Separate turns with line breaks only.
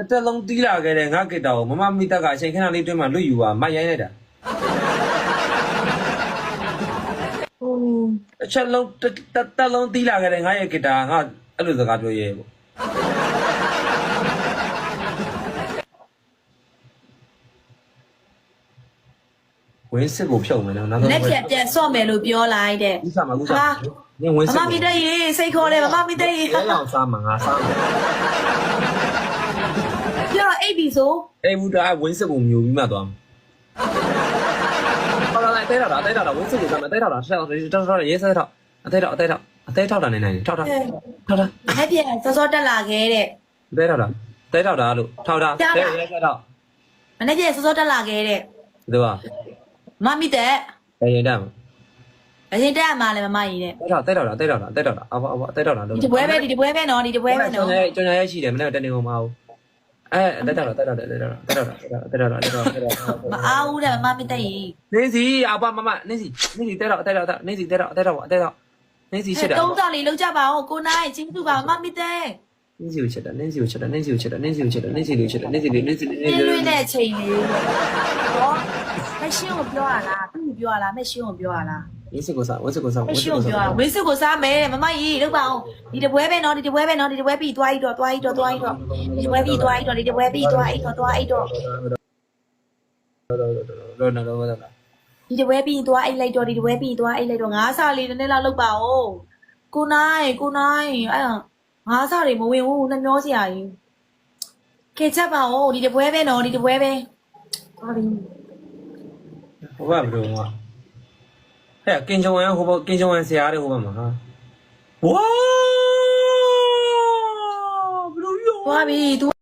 တစ်သက်လုံးတီးလာခဲ့တဲ့ငါကစ်တာကိုမမမိတက်ကအချိန်ခဏလေးတွင်းမှာလွတ်ယူပါမရိုင်းလိုက်တာ
ဟို
တစ်ချက်လုံးတစ်တစ်သက်လုံးတီးလာခဲ့တဲ့ငါရဲ့ကစ်တာကငါအဲ့လိုစကားပြောရဲပေါ့ဝင်းစစ်ကိုဖြုတ်မယ်နော်နောက်ဆုံး
လက်ချက်ပြန်ဆော့မယ်လို့ပြောလိုက်တဲ့
ဥစားမှာဥစားနင်ဝင်း
မ
စစ်
မမီတဲ့ရေစိတ်ခေါ်တယ်မမမီတဲ့ရေ
ရဲလောင်စားမှာငါစားမယ်
ပြောအိတ်ပြီ ဆို
အေးဘူးတာဝင်းစစ်ကိုမျိုးပြီးမှသွားမှာဟောလာတဲတော့တာတဲတော့တာဝင်းစစ်ကိုစားမယ်တဲတော့တာဆက်တော့တော်တော်ရဲဆက်တော့အသေးတော့အသေးတော့အသေးထောက်တာနေနေထောက်တာထောက်တာ
လက်ပြန်စောစောတက်လာခဲ့တဲ့
တဲထောက်တာတဲထောက်တာလို့ထောက်တာတဲရဲဆက်တော့
မနေ့ကစောစောတက်လာခဲ့တဲ့
ဒီက
မမီတဲ့
ဘယ်ရင်တက်မ
အရင်တက်မှလည်းမမကြီးတဲ့
တဲထောက်တဲထောက်တာတဲထောက်တာတဲထောက်တာအဘအဘတဲထောက်တာလို့
ဒီတပွဲပဲဒီတပွဲပဲနော်ဒီတပွဲပဲနော်
ကျွန်တော်ရရှိတယ်မနေ့ကတနေ့ကမအောင် အဲတဲထောက်တာတဲထောက်တာတဲထောက်တာတဲထောက်တာတဲထောက်တာတဲထောက်တာတဲထောက်တာ
မအားဘူးတဲ့မမမီတဲ့ရေ
နေစီအဘမမနေစီနေစီတဲထောက်တဲထောက်နေစီတဲထောက်တဲထောက်တဲထောက်နေစီရှိတာ
တုံးတော်လေးလောက်ကြပါဦးကိုနိုင်ချင်းသူပါမမီတဲ့
နင်းစီကိုချက်တာနင်းစီကိုချက်တာနင်းစီကိုချက်တာနင်းစီကိုချက်တာနင်းစီကိုချက်တာနင်းစီလေးနင်းစီလေးန
န
င်း
င်း
စီ
လွ
လေး
င်တဲ့အချိန်လေးဟောမရှင်းကိုပြောရလားသူ့ကိုပြောရလားမရှင်းကိုပြောရလား
ဝင်းစကိုစားဝင်းစကိုစား
မ
ဝင်းစ
ရှင်း
ကို
ကိုပြောရ
စား
ဝင်းစုကိုစားမယ်မမကြီးလောက်ပါအောင်ဒီတပွဲပဲနော်ဒီတပွဲပဲနော်ဒီတပွဲပြီးသွားပြီးတော့သွားပြီးတော့သွားပြီးတော့ဒီတပွဲပြီးသွားပြီးတော့ဒီတပွဲပြီးသွားပြီးတော့သွားပြီးတော့
တော့တော့တော့တော့
ဒီတပွဲပြီးသွားအိတ်လိုက်တော့ဒီတပွဲပြီးသွားအိတ်လိုက်တော့ငါးစားလေးနည်းနည်းလောက်လောက်ပါဦးကိုနိုင်ကိုနိုင်အဲ့ငါးစားတွေမဝင်ဘူးနှမျောစရာကြီးခေချက်ပါဦးဒီတပွဲပဲနော်ဒီတပွဲပဲသွားပြီ
ဟိုကဘယ်လိုက ဟဲ့ကင်ဂျုံဝမ်ဟိုဘကင်ဂျုံဝမ်ဆရာတဲ့ဟိုဘမှာဟာဝါဘယ်လိုရော
သွားပြီ तू